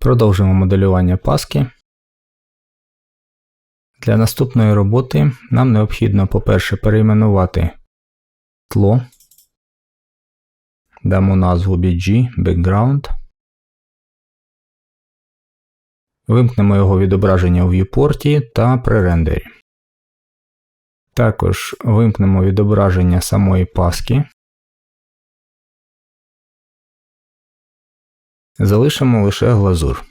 Продовжимо моделювання паски. Для наступної роботи нам необхідно, по-перше, перейменувати тло. Дамо назву BG Background. Вимкнемо його відображення у viewport та при рендері. Також вимкнемо відображення самої паски. Залишимо лише глазур.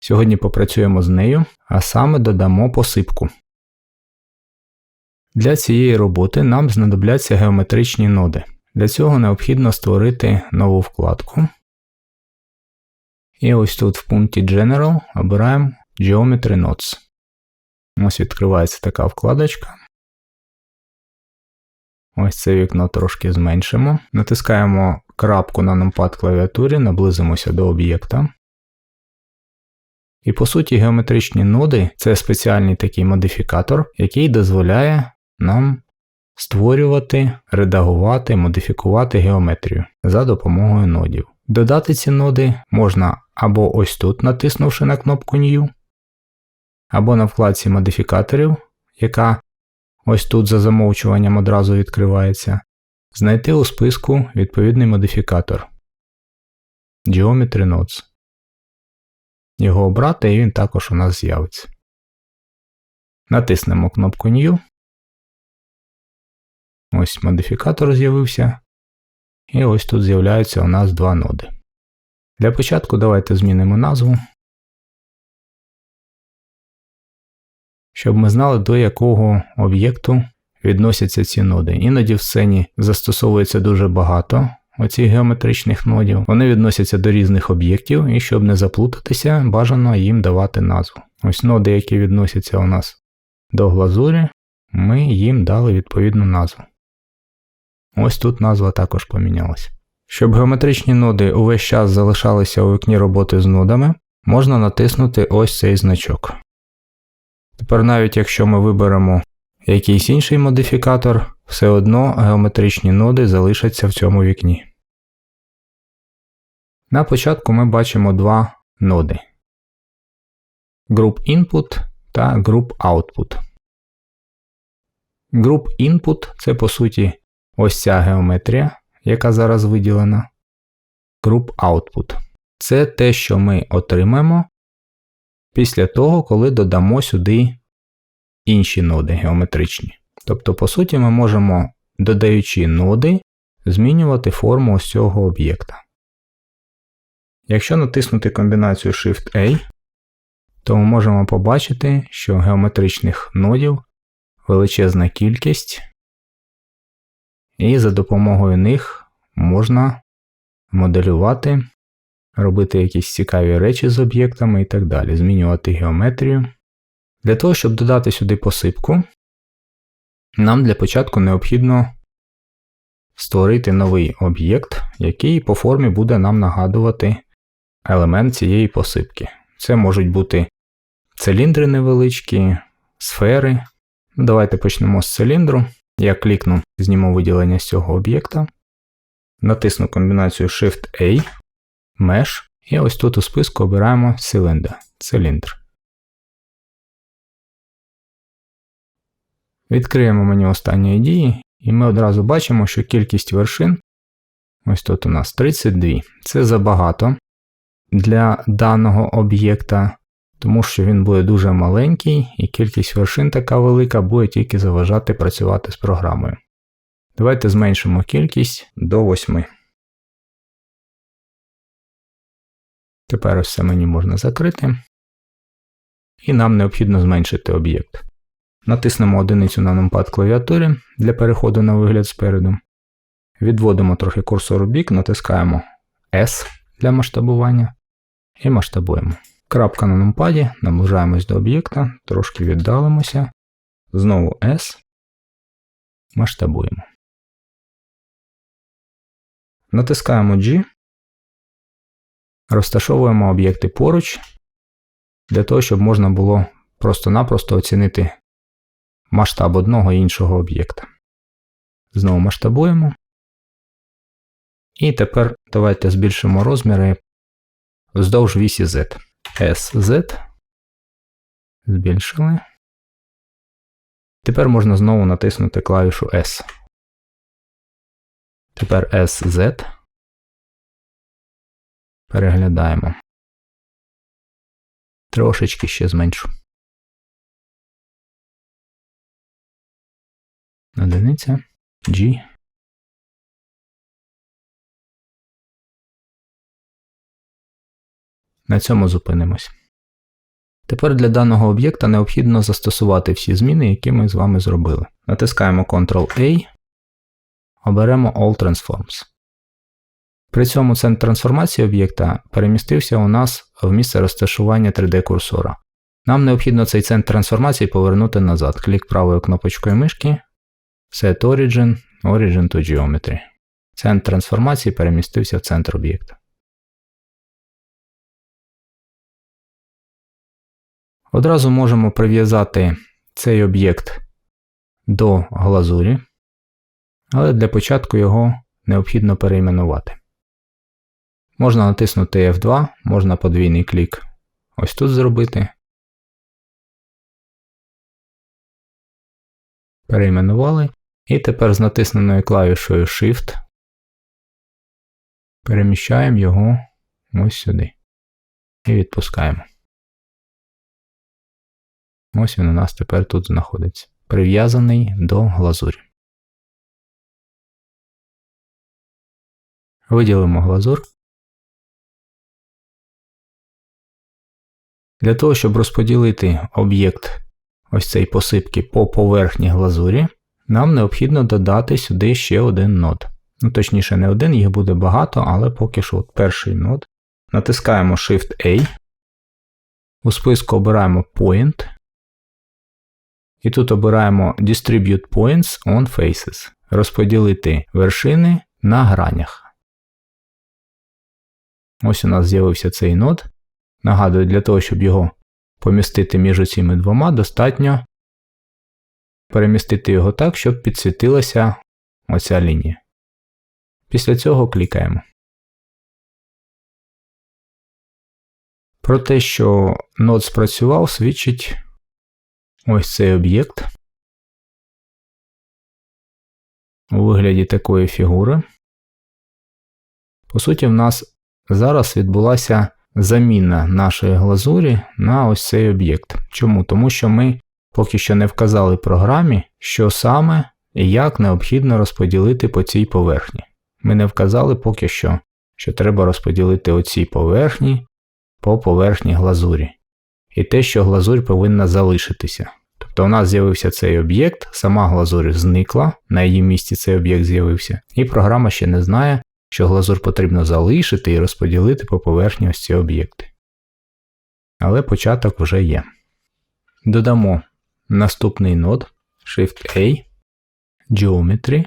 Сьогодні попрацюємо з нею, а саме додамо посипку. Для цієї роботи нам знадобляться геометричні ноди. Для цього необхідно створити нову вкладку. І ось тут в пункті General обираємо Geometry Nodes. Ось відкривається така вкладочка. Ось це вікно трошки зменшимо. Натискаємо крапку на numpad клавіатурі, наблизимося до об'єкта. І по суті, геометричні ноди це спеціальний такий модифікатор, який дозволяє нам створювати, редагувати, модифікувати геометрію за допомогою нодів. Додати ці ноди можна або ось тут, натиснувши на кнопку New, або на вкладці модифікаторів, яка ось тут за замовчуванням одразу відкривається, знайти у списку відповідний модифікатор Geometry Nodes. Його обрати і він також у нас з'явиться. Натиснемо кнопку New. Ось модифікатор з'явився. І ось тут з'являються у нас два ноди. Для початку давайте змінимо назву, щоб ми знали, до якого об'єкту відносяться ці ноди. Іноді в сцені застосовується дуже багато оцих геометричних нодів. Вони відносяться до різних об'єктів, і щоб не заплутатися, бажано їм давати назву. Ось ноди, які відносяться у нас до глазурі, ми їм дали відповідну назву. Ось тут назва також помінялася. Щоб геометричні ноди увесь час залишалися у вікні роботи з нодами, можна натиснути ось цей значок. Тепер навіть якщо ми виберемо якийсь інший модифікатор, все одно геометричні ноди залишаться в цьому вікні. На початку ми бачимо два ноди Group Input та Group Output. Group Input це по суті ось ця геометрія, яка зараз виділена. Group Output. Це те, що ми отримаємо після того, коли додамо сюди інші ноди геометричні. Тобто, по суті, ми можемо, додаючи ноди, змінювати форму ось цього об'єкта. Якщо натиснути комбінацію Shift-A, то ми можемо побачити, що геометричних нодів величезна кількість, і за допомогою них можна моделювати, робити якісь цікаві речі з об'єктами і так далі, змінювати геометрію. Для того, щоб додати сюди посипку, нам для початку необхідно створити новий об'єкт, який по формі буде нам нагадувати елемент цієї посипки. Це можуть бути циліндри невеличкі, сфери. Давайте почнемо з циліндру. Я клікну, зніму виділення з цього об'єкта, натисну комбінацію Shift-A, Mesh, і ось тут у списку обираємо циліндр. циліндр. Відкриємо меню останньої дії, і ми одразу бачимо, що кількість вершин, ось тут у нас 32. Це забагато для даного об'єкта, тому що він буде дуже маленький, і кількість вершин така велика буде тільки заважати працювати з програмою. Давайте зменшимо кількість до 8. Тепер ось це мені можна закрити. І нам необхідно зменшити об'єкт. Натиснемо одиницю на numpad клавіатурі для переходу на вигляд спереду. Відводимо трохи курсор у бік, натискаємо S для масштабування і масштабуємо. Крапка на нумпаді, наближаємось до об'єкта, трошки віддалимося. Знову S. Масштабуємо. Натискаємо G. Розташовуємо об'єкти поруч, для того, щоб можна було просто-напросто оцінити масштаб одного і іншого об'єкта. Знову масштабуємо. І тепер давайте збільшимо розміри вздовж вісі Z. SZ. Збільшили. Тепер можна знову натиснути клавішу S. Тепер SZ. Переглядаємо. Трошечки ще зменшу. Одиниця. G. На цьому зупинимось. Тепер для даного об'єкта необхідно застосувати всі зміни, які ми з вами зробили. Натискаємо Ctrl-A, оберемо All Transforms. При цьому центр трансформації об'єкта перемістився у нас в місце розташування 3D-курсора. Нам необхідно цей центр трансформації повернути назад. Клік правою кнопочкою мишки, Set Origin, Origin to Geometry. Центр трансформації перемістився в центр об'єкта. Одразу можемо прив'язати цей об'єкт до глазурі, але для початку його необхідно перейменувати. Можна натиснути F2, можна подвійний клік ось тут зробити. Перейменували. І тепер з натисненою клавішою Shift переміщаємо його ось сюди. І відпускаємо. Ось він у нас тепер тут знаходиться. Прив'язаний до глазурі. Виділимо глазур. Для того, щоб розподілити об'єкт ось цей посипки по поверхні глазурі, нам необхідно додати сюди ще один нод. Ну, точніше, не один, їх буде багато, але поки що от перший нод. Натискаємо Shift-A. У списку обираємо Point. І тут обираємо Distribute Points on Faces. Розподілити вершини на гранях. Ось у нас з'явився цей нод. Нагадую, для того, щоб його помістити між цими двома, достатньо перемістити його так, щоб підсвітилася оця лінія. Після цього клікаємо. Про те, що нод спрацював, свідчить ось цей об'єкт у вигляді такої фігури. По суті, в нас зараз відбулася заміна нашої глазурі на ось цей об'єкт. Чому? Тому що ми поки що не вказали програмі, що саме і як необхідно розподілити по цій поверхні. Ми не вказали поки що, що треба розподілити оці поверхні по поверхні глазурі. І те, що глазурь повинна залишитися. Тобто у нас з'явився цей об'єкт, сама глазурь зникла, на її місці цей об'єкт з'явився, і програма ще не знає, що глазур потрібно залишити і розподілити по поверхні ось ці об'єкти. Але початок вже є. Додамо наступний нод Shift-A, Geometry.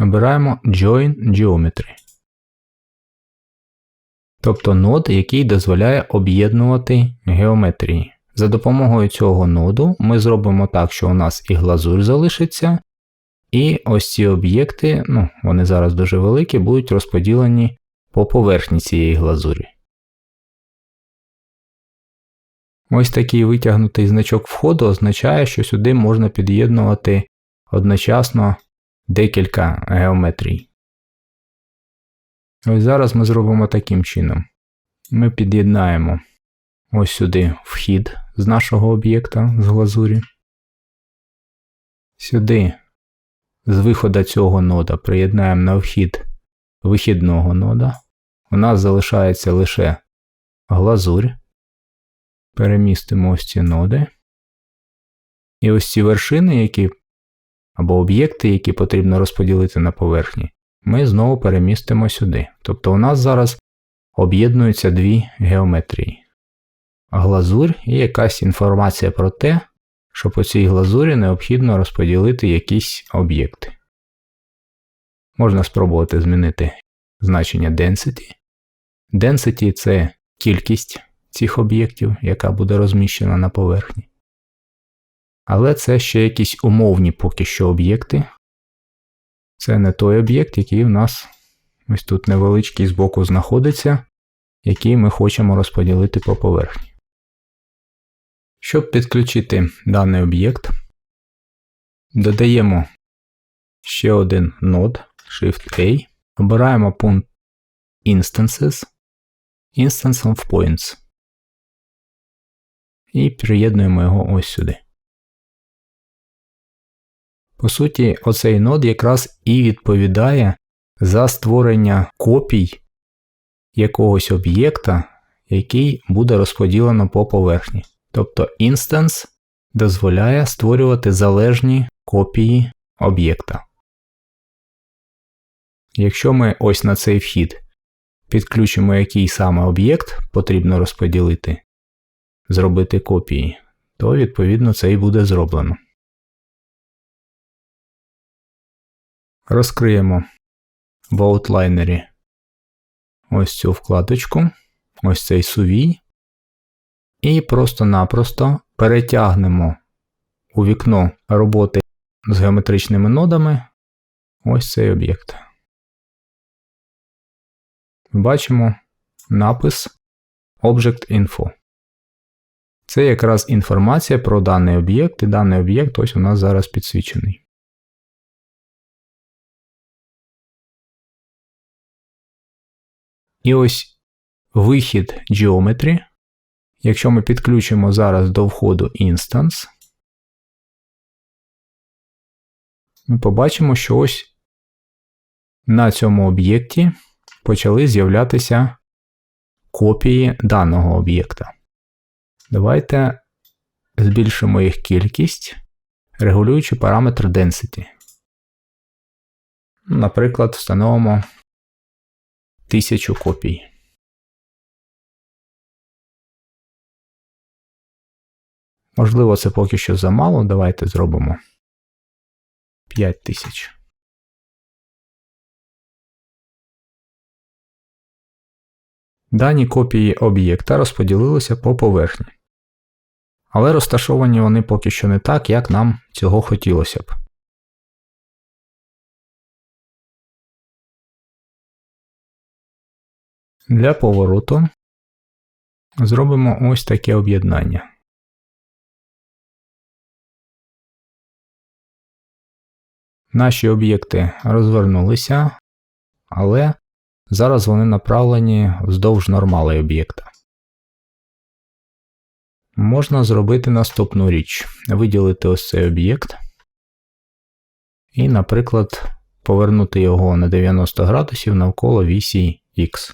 Обираємо Join Geometry. Тобто нод, який дозволяє об'єднувати геометрії. За допомогою цього ноду ми зробимо так, що у нас і глазурь залишиться, і ось ці об'єкти, ну, вони зараз дуже великі, будуть розподілені по поверхні цієї глазурі. Ось такий витягнутий значок входу означає, що сюди можна під'єднувати одночасно декілька геометрій. Ось зараз ми зробимо таким чином. Ми під'єднаємо ось сюди вхід з нашого об'єкта з глазурі. Сюди з виходу цього нода приєднаємо на вхід вихідного нода. У нас залишається лише глазурь. Перемістимо ось ці ноди. І ось ці вершини, які або об'єкти, які потрібно розподілити на поверхні, ми знову перемістимо сюди. Тобто у нас зараз об'єднуються дві геометрії. Глазурь і якась інформація про те, що по цій глазурі необхідно розподілити якісь об'єкти. Можна спробувати змінити значення density. Density це кількість цих об'єктів, яка буде розміщена на поверхні. Але це ще якісь умовні поки що об'єкти. Це не той об'єкт, який в нас ось тут невеличкий збоку знаходиться, який ми хочемо розподілити по поверхні. Щоб підключити даний об'єкт, додаємо ще один нод Shift-A, обираємо пункт Instances, Instance of Points і приєднуємо його ось сюди. По суті, оцей нод якраз і відповідає за створення копій якогось об'єкта, який буде розподілено по поверхні. Тобто інстанс дозволяє створювати залежні копії об'єкта. Якщо ми ось на цей вхід підключимо який саме об'єкт потрібно розподілити, зробити копії, то відповідно це і буде зроблено. Розкриємо в аутлайнері ось цю вкладочку, ось цей сувій, і просто-напросто перетягнемо у вікно роботи з геометричними нодами ось цей об'єкт. Бачимо напис Object Info. Це якраз інформація про даний об'єкт, і даний об'єкт ось у нас зараз підсвічений. І ось вихід Geometry. Якщо ми підключимо зараз до входу Instance, ми побачимо, що ось на цьому об'єкті почали з'являтися копії даного об'єкта. Давайте збільшимо їх кількість, регулюючи параметр density. Наприклад, встановимо 1000 копій. Можливо, це поки що замало. Давайте зробимо 5000. Дані копії об'єкта розподілилися по поверхні. Але розташовані вони поки що не так, як нам цього хотілося б. Для повороту зробимо ось таке об'єднання. Наші об'єкти розвернулися, але зараз вони направлені вздовж нормали об'єкта. Можна зробити наступну річ: виділити ось цей об'єкт і, наприклад, повернути його на 90 градусів навколо вісі X.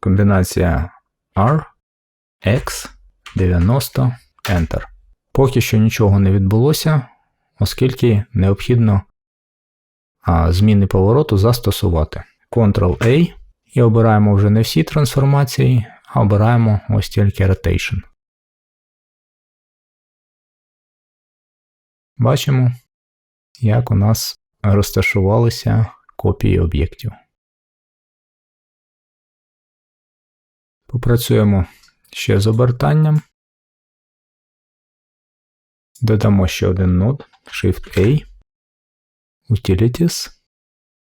Комбінація R, X, 90, Enter. Поки що нічого не відбулося, оскільки необхідно зміни повороту застосувати. Ctrl-A і обираємо вже не всі трансформації, а обираємо ось тільки Rotation. Бачимо, як у нас розташувалися копії об'єктів. Попрацюємо ще з обертанням. Додамо ще один нод Shift-A, Utilities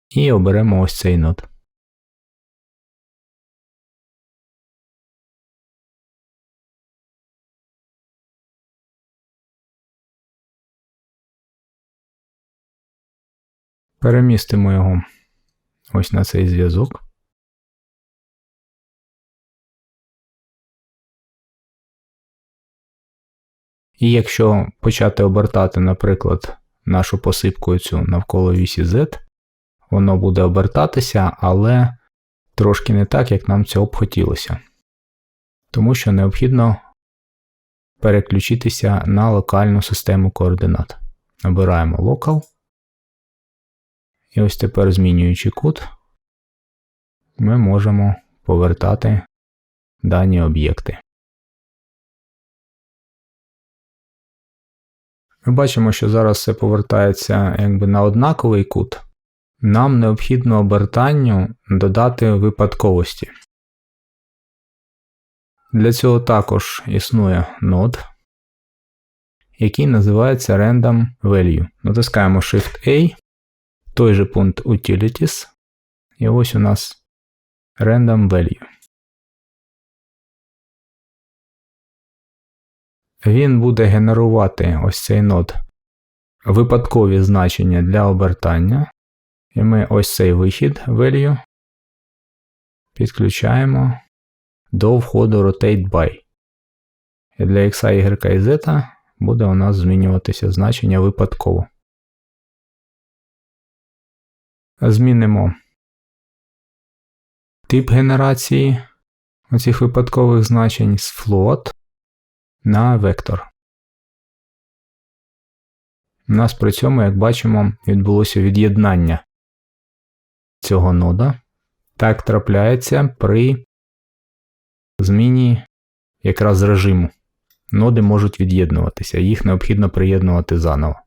і оберемо ось цей нод. Перемістимо його ось на цей зв'язок. І якщо почати обертати, наприклад, нашу посипку цю навколо вісі Z, воно буде обертатися, але трошки не так, як нам цього б хотілося. Тому що необхідно переключитися на локальну систему координат. Обираємо Local. І ось тепер, змінюючи кут, ми можемо повертати дані об'єкти. Ми бачимо, що зараз все повертається якби на однаковий кут. Нам необхідно обертанню додати випадковості. Для цього також існує нод, який називається Random Value. Натискаємо Shift-A, той же пункт Utilities, І ось у нас random value. Він буде генерувати ось цей нод випадкові значення для обертання. І ми ось цей вихід value підключаємо до входу rotate by. І для x, y і z буде у нас змінюватися значення випадково. Змінимо тип генерації оцих випадкових значень з float на вектор. У нас при цьому, як бачимо, відбулося від'єднання цього нода. Так трапляється при зміні якраз режиму. Ноди можуть від'єднуватися, їх необхідно приєднувати заново.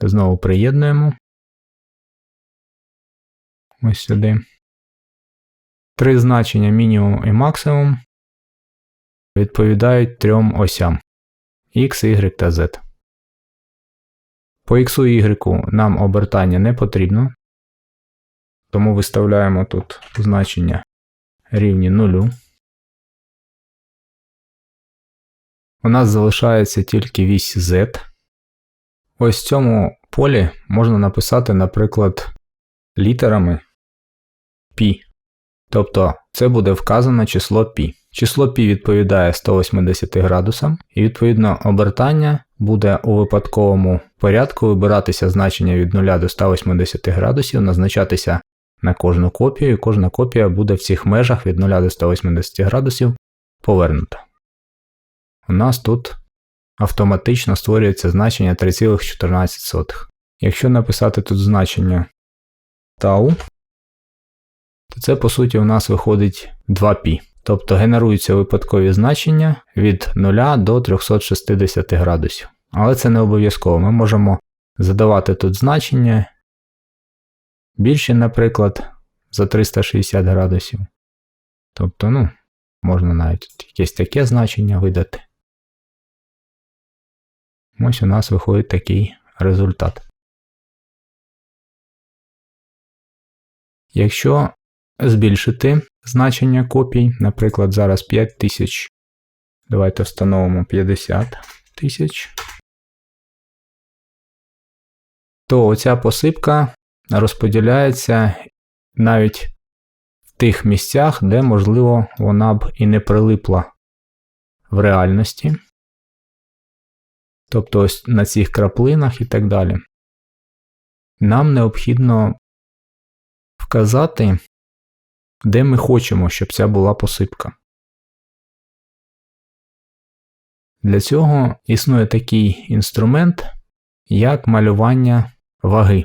Знову приєднуємо. Ось сюди. Три значення мінімум і максимум відповідають трьом осям X, Y та Z. По X і Y нам обертання не потрібно, тому виставляємо тут значення рівні 0. У нас залишається тільки вісь Z. Ось в цьому полі можна написати, наприклад, літерами π. Тобто це буде вказано число π. Число π відповідає 180 градусам, і відповідно обертання буде у випадковому порядку вибиратися значення від 0 до 180 градусів, назначатися на кожну копію, і кожна копія буде в цих межах від 0 до 180 градусів повернута. У нас тут автоматично створюється значення 3,14. Якщо написати тут значення tau, то це по суті у нас виходить 2π. Тобто генеруються випадкові значення від 0 до 360 градусів. Але це не обов'язково. Ми можемо задавати тут значення більше, наприклад, за 360 градусів. Тобто, ну, можна навіть якесь таке значення видати. Ось у нас виходить такий результат. Якщо збільшити значення копій, наприклад, зараз 5000. Давайте встановимо 50 тисяч. То оця посипка розподіляється навіть в тих місцях, де, можливо, вона б і не прилипла в реальності. Тобто ось на цих краплинах і так далі. Нам необхідно вказати, де ми хочемо, щоб ця була посипка. Для цього існує такий інструмент, як малювання ваги.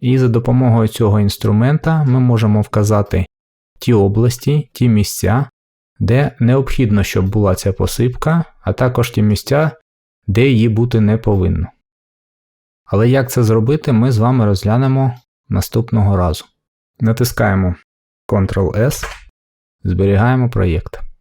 І за допомогою цього інструмента ми можемо вказати ті області, ті місця, де необхідно, щоб була ця посипка, а також ті місця, де її бути не повинно. Але як це зробити, ми з вами розглянемо наступного разу. Натискаємо Ctrl-S, зберігаємо проєкт.